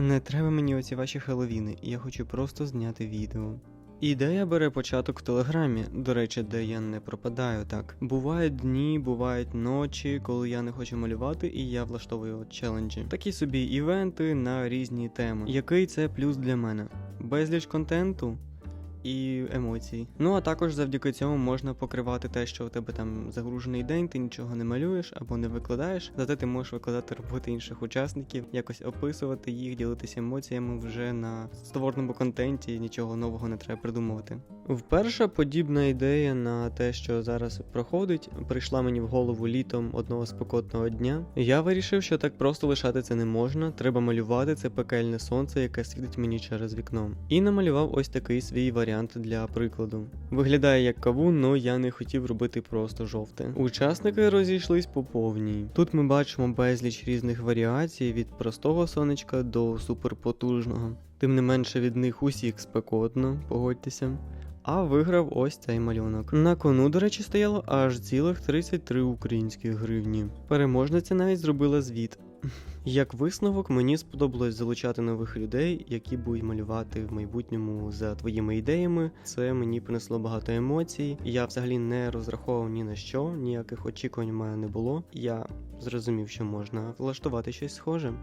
не треба мені оці ваші хеловіни, я хочу просто зняти відео. Ідея бере початок в телеграмі, до речі, де я не пропадаю так. Бувають дні, бувають ночі, коли я не хочу малювати, і я влаштовую челенджі. Такі собі івенти на різні теми. Який це плюс для мене? Безліч контенту. І емоцій. Ну а також завдяки цьому можна покривати те, що у тебе там загружений день, ти нічого не малюєш або не викладаєш. Зате ти можеш викладати роботи інших учасників, якось описувати їх, ділитися емоціями вже на створеному контенті, нічого нового не треба придумувати. Вперше подібна ідея на те, що зараз проходить, прийшла мені в голову літом одного спекотного дня. Я вирішив, що так просто лишати це не можна. Треба малювати це пекельне сонце, яке світить мені через вікно. І намалював ось такий свій варіант для прикладу. Виглядає як кавун, але я не хотів робити просто жовте. Учасники розійшлись по повній. Тут ми бачимо безліч різних варіацій від простого сонечка до суперпотужного. Тим не менше від них усіх спекотно, погодьтеся. А виграв ось цей малюнок. На кону, до речі, стояло аж цілих 33 українські гривні. Переможниця навіть зробила звіт. Як висновок, мені сподобалось залучати нових людей, які будуть малювати в майбутньому за твоїми ідеями. Це мені принесло багато емоцій. Я взагалі не розраховував ні на що, ніяких очікувань в мене не було. Я зрозумів, що можна влаштувати щось схоже.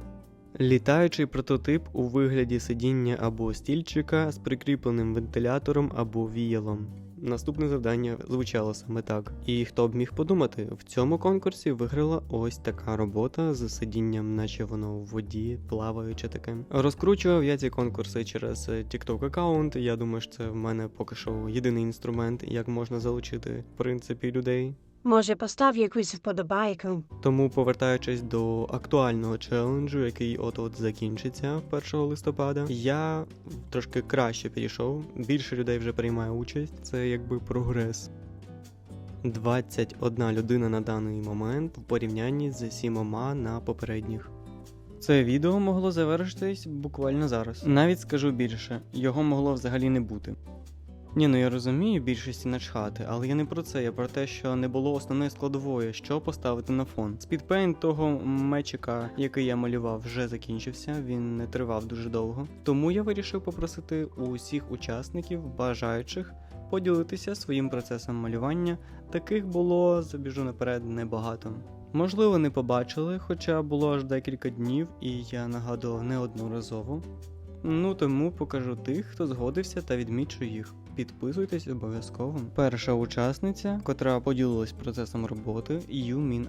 Літаючий прототип у вигляді сидіння або стільчика з прикріпленим вентилятором або віялом. Наступне завдання звучало саме так. І хто б міг подумати, в цьому конкурсі виграла ось така робота з сидінням, наче воно в воді, плаваюче таке. Розкручував я ці конкурси через TikTok аккаунт. Я думаю, що це в мене поки що єдиний інструмент, як можна залучити в принципі людей. Може, постав якусь вподобайку. Тому, повертаючись до актуального челенджу, який от-от закінчиться 1 листопада, я трошки краще підійшов. Більше людей вже приймає участь. Це якби прогрес. 21 людина на даний момент в порівнянні з сімома на попередніх. Це відео могло завершитись буквально зараз. Навіть скажу більше, його могло взагалі не бути. Ні, ну я розумію більшості начхати, але я не про це, я про те, що не було основної складової, що поставити на фон. Спідпейнт того мечика, який я малював, вже закінчився, він не тривав дуже довго. Тому я вирішив попросити усіх учасників, бажаючих, поділитися своїм процесом малювання. Таких було, забіжу наперед, небагато. Можливо, не побачили, хоча було аж декілька днів, і я нагадував неодноразово. Ну тому покажу тих, хто згодився та відмічу їх. Підписуйтесь обов'язково. Перша учасниця, котра поділилась процесом роботи,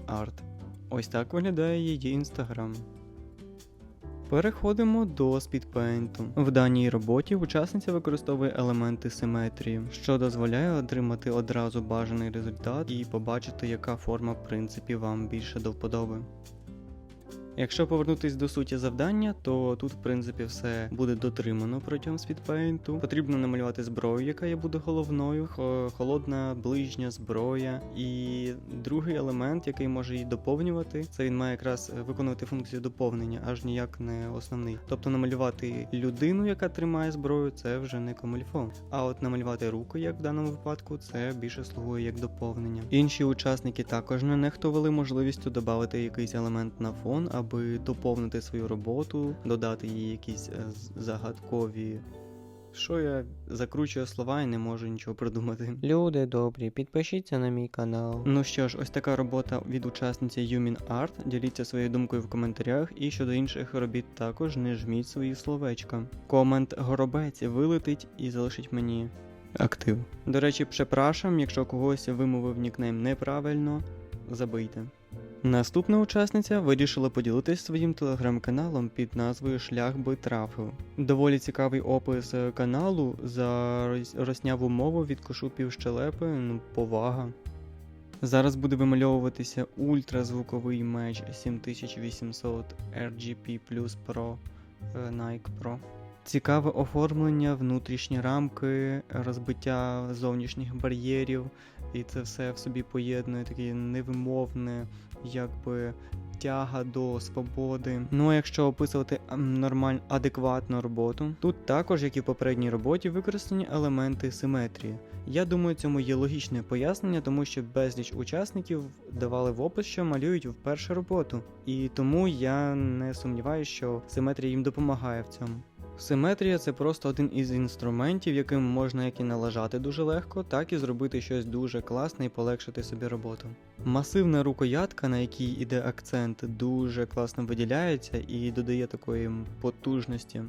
Арт. Ось так виглядає її інстаграм. Переходимо до спідпейнту. В даній роботі учасниця використовує елементи симетрії, що дозволяє отримати одразу бажаний результат і побачити, яка форма в принципі вам більше до вподоби. Якщо повернутись до суті завдання, то тут, в принципі, все буде дотримано протягом спідпейнту. Потрібно намалювати зброю, яка є буде головною, холодна ближня зброя. І другий елемент, який може її доповнювати, це він має якраз виконувати функцію доповнення, аж ніяк не основний. Тобто намалювати людину, яка тримає зброю, це вже не комильфо. А от намалювати руку, як в даному випадку, це більше слугує як доповнення. Інші учасники також не нехтували можливістю додати якийсь елемент на фон, аби доповнити свою роботу, додати їй якісь е, загадкові. Що я закручую слова і не можу нічого придумати. Люди добрі, підпишіться на мій канал. Ну що ж, ось така робота від учасниці Human Art. Діліться своєю думкою в коментарях. І щодо інших робіт також не жміть свої словечка. Комент горобець вилетить і залишить мені актив. До речі, препрашам, якщо когось вимовив нікнейм неправильно, забийте. Наступна учасниця вирішила поділитись своїм телеграм-каналом під назвою Шлях би трафив. Доволі цікавий опис е, каналу за росняву мову від кошупів щелепи, ну, повага. Зараз буде вимальовуватися ультразвуковий меч 7800 RGP Plus Pro е, Nike Pro. Цікаве оформлення, внутрішні рамки, розбиття зовнішніх бар'єрів, і це все в собі поєднує таке невимовне, якби тяга до свободи. Ну а якщо описувати нормально адекватну роботу, тут також, як і в попередній роботі, використані елементи симетрії. Я думаю, цьому є логічне пояснення, тому що безліч учасників давали в опис, що малюють вперше роботу. І тому я не сумніваюся, що симетрія їм допомагає в цьому. Симетрія це просто один із інструментів, яким можна як і налажати дуже легко, так і зробити щось дуже класне і полегшити собі роботу. Масивна рукоятка, на якій іде акцент, дуже класно виділяється і додає такої потужності.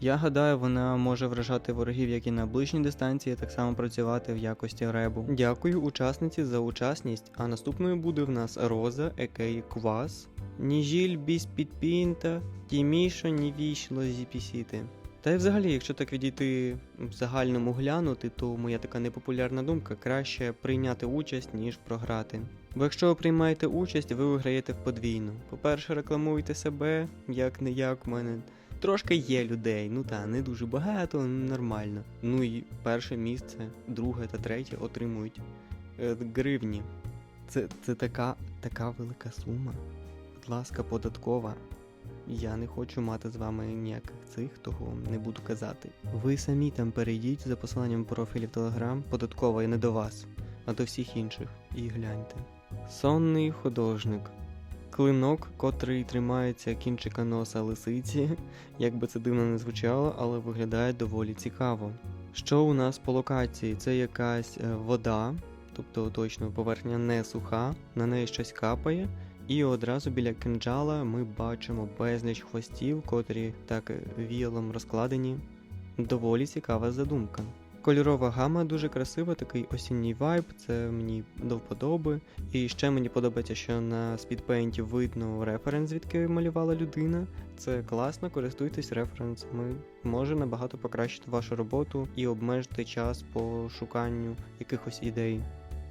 Я гадаю, вона може вражати ворогів як і на ближній дистанції, так само працювати в якості ребу. Дякую учасниці за учасність. А наступною буде в нас Роза, екей Квас. Ні жіль біс підпінта, ті мішо ні війшло зіпісіти. Та й взагалі, якщо так відійти в загальному глянути, то моя така непопулярна думка краще прийняти участь, ніж програти. Бо якщо ви приймаєте участь, ви виграєте в подвійну. По-перше, рекламуйте себе, як не як в мене. Трошки є людей, ну та не дуже багато, нормально. Ну і перше місце, друге та третє отримують е, гривні. Це, це така, така велика сума. Будь ласка, податкова. Я не хочу мати з вами ніяких цих, того не буду казати. Ви самі там перейдіть за посиланням в профілі Телеграм, податкова і не до вас, а до всіх інших. І гляньте. Сонний художник. Клинок, котрий тримається кінчика носа лисиці, як би це дивно не звучало, але виглядає доволі цікаво. Що у нас по локації? Це якась е, вода, тобто точно поверхня не суха, на неї щось капає, і одразу біля кинджала ми бачимо безліч хвостів, котрі так е, віялом розкладені. Доволі цікава задумка. Кольорова гама дуже красива, такий осінній вайб, це мені до вподоби. І ще мені подобається, що на спідпейнті видно референс, звідки малювала людина. Це класно, користуйтесь референсами. Може набагато покращити вашу роботу і обмежити час по шуканню якихось ідей.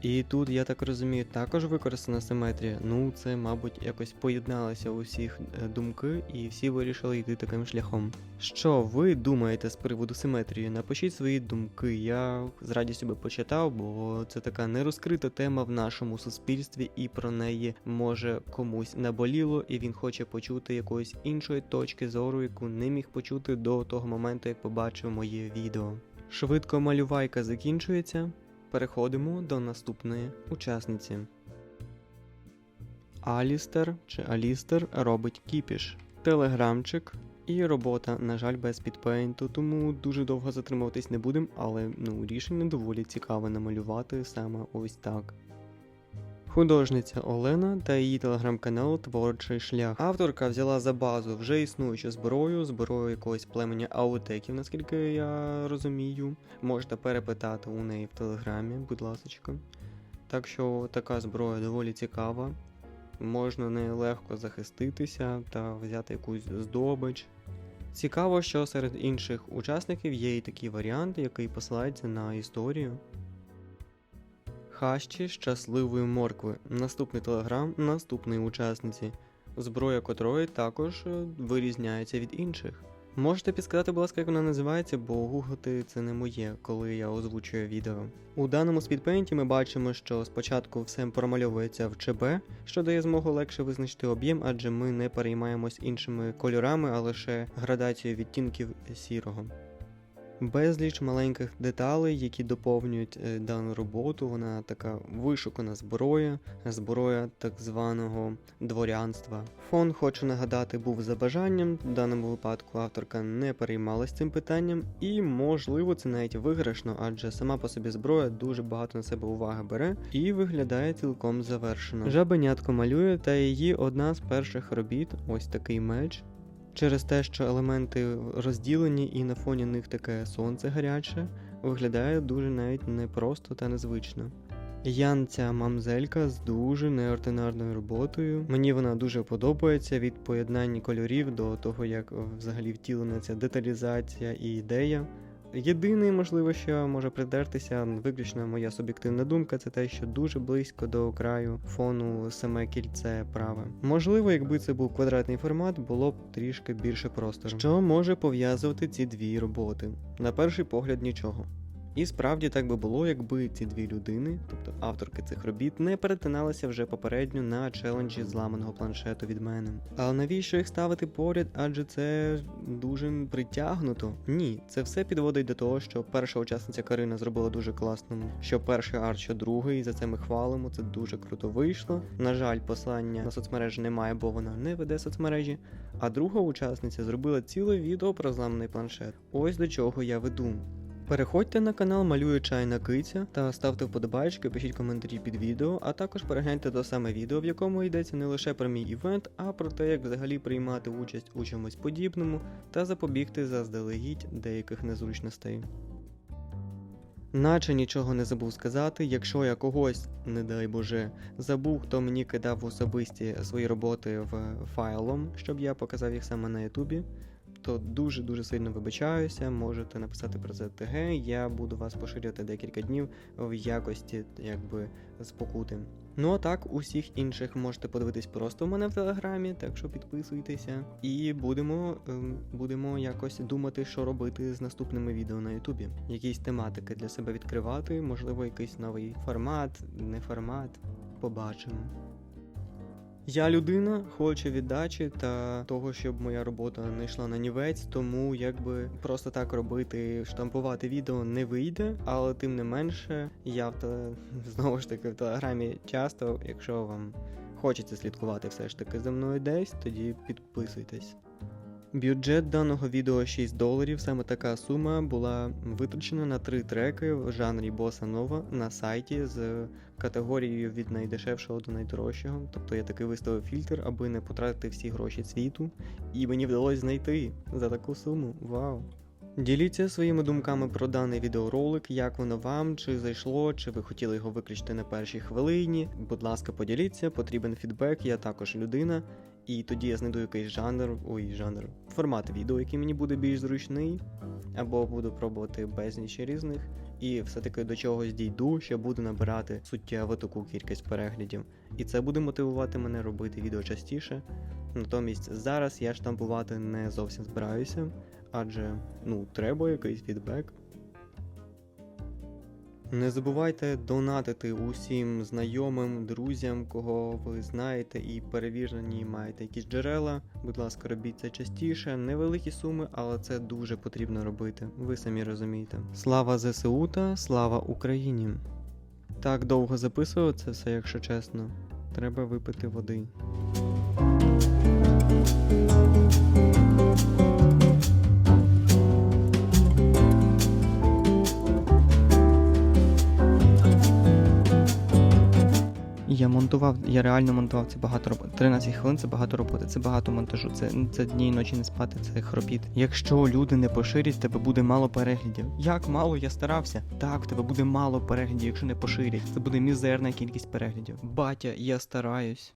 І тут, я так розумію, також використана симетрія. Ну, це, мабуть, якось поєдналися усіх е, думки, і всі вирішили йти таким шляхом. Що ви думаєте з приводу симетрії? Напишіть свої думки. Я з радістю би почитав, бо це така нерозкрита тема в нашому суспільстві, і про неї може комусь наболіло, і він хоче почути якоїсь іншої точки зору, яку не міг почути до того моменту, як побачив моє відео. Швидко малювайка закінчується. Переходимо до наступної учасниці. Алістер чи Алістер робить кіпіш, телеграмчик і робота, на жаль, без підпейнту, тому дуже довго затримуватись не будемо, але ну, рішення доволі цікаве намалювати саме ось так. Художниця Олена та її телеграм-канал Творчий шлях. Авторка взяла за базу вже існуючу зброю, зброю якогось племені аутеків, наскільки я розумію. Можете перепитати у неї в телеграмі, будь ласка. Так що така зброя доволі цікава. Можна нею легко захиститися та взяти якусь здобич. Цікаво, що серед інших учасників є і такий варіант, який посилається на історію. Хащі щасливої моркви. Наступний телеграм наступної учасниці, зброя котрої також е, вирізняється від інших. Можете підсказати, будь ласка, як вона називається, бо гуглити це не моє, коли я озвучую відео. У даному спідпейнті ми бачимо, що спочатку все промальовується в ЧБ, що дає змогу легше визначити об'єм, адже ми не переймаємось іншими кольорами, а лише градацією відтінків сірого. Безліч маленьких деталей, які доповнюють е, дану роботу. Вона така вишукана зброя, зброя так званого дворянства. Фон, хочу нагадати, був за бажанням. В даному випадку авторка не переймалась цим питанням, і можливо це навіть виграшно, адже сама по собі зброя дуже багато на себе уваги бере і виглядає цілком завершено. Жабенятко малює, та її одна з перших робіт, ось такий меч. Через те, що елементи розділені і на фоні них таке сонце гаряче, виглядає дуже навіть непросто та незвично. Ян ця мамзелька з дуже неординарною роботою. Мені вона дуже подобається від поєднання кольорів до того, як взагалі втілена ця деталізація і ідея. Єдине, можливо, що може придертися, виключно моя суб'єктивна думка, це те, що дуже близько до краю фону саме кільце праве. Можливо, якби це був квадратний формат, було б трішки більше простору. Що може пов'язувати ці дві роботи? На перший погляд, нічого. І справді так би було, якби ці дві людини, тобто авторки цих робіт, не перетиналися вже попередньо на челенджі зламаного планшету від мене. Але навіщо їх ставити поряд? Адже це дуже притягнуто. Ні, це все підводить до того, що перша учасниця Карина зробила дуже класно. Що перший арт, що другий, і за це ми хвалимо. Це дуже круто вийшло. На жаль, послання на соцмережі немає, бо вона не веде соцмережі. А друга учасниця зробила ціле відео про зламаний планшет. Ось до чого я веду. Переходьте на канал Малює Чайна Киця та ставте вподобайки, пишіть коментарі під відео, а також перегляньте то саме відео, в якому йдеться не лише про мій івент, а про те, як взагалі приймати участь у чомусь подібному та запобігти заздалегідь деяких незручностей. Наче нічого не забув сказати, якщо я когось, не дай Боже, забув, хто мені кидав особисті свої роботи в файлом, щоб я показав їх саме на Ютубі, то дуже-дуже сильно вибачаюся. Можете написати про це ТГ, я буду вас поширювати декілька днів в якості якби спокути. Ну а так, усіх інших можете подивитись просто в мене в телеграмі, так що підписуйтеся. І будемо, ем, будемо якось думати, що робити з наступними відео на Ютубі. Якісь тематики для себе відкривати, можливо, якийсь новий формат, не формат. Побачимо. Я людина, хочу віддачі та того, щоб моя робота не йшла на нівець, тому якби просто так робити, штампувати відео не вийде, але тим не менше, я в теле... знову ж таки в телеграмі часто, якщо вам хочеться слідкувати все ж таки за мною десь, тоді підписуйтесь. Бюджет даного відео 6 доларів. Саме така сума була витрачена на три треки в жанрі боса нова на сайті з категорією від найдешевшого до найдорожчого. Тобто я таки виставив фільтр, аби не потратити всі гроші світу, і мені вдалося знайти за таку суму. Вау! Діліться своїми думками про даний відеоролик, як воно вам, чи зайшло, чи ви хотіли його виключити на першій хвилині. Будь ласка, поділіться, потрібен фідбек, я також людина. І тоді я знайду якийсь жанр, ой, жанр, формат відео, який мені буде більш зручний, або буду пробувати безліч різних, і все-таки до чогось дійду, що буду набирати суттєво таку кількість переглядів. І це буде мотивувати мене робити відео частіше. Натомість зараз я штампувати не зовсім збираюся, адже ну, треба якийсь фідбек. Не забувайте донатити усім знайомим, друзям, кого ви знаєте і перевірені маєте якісь джерела. Будь ласка, робіть це частіше. Невеликі суми, але це дуже потрібно робити. Ви самі розумієте. Слава ЗСУ та слава Україні! Так довго записував все, якщо чесно. Треба випити води. Монтував, я реально монтував це багато роботи. 13 хвилин це багато роботи, це багато монтажу. Це, це дні і ночі не спати, це хропіт. Якщо люди не поширять, тебе буде мало переглядів. Як мало я старався? Так, тебе буде мало переглядів, якщо не поширять. Це буде мізерна кількість переглядів. Батя, я стараюсь.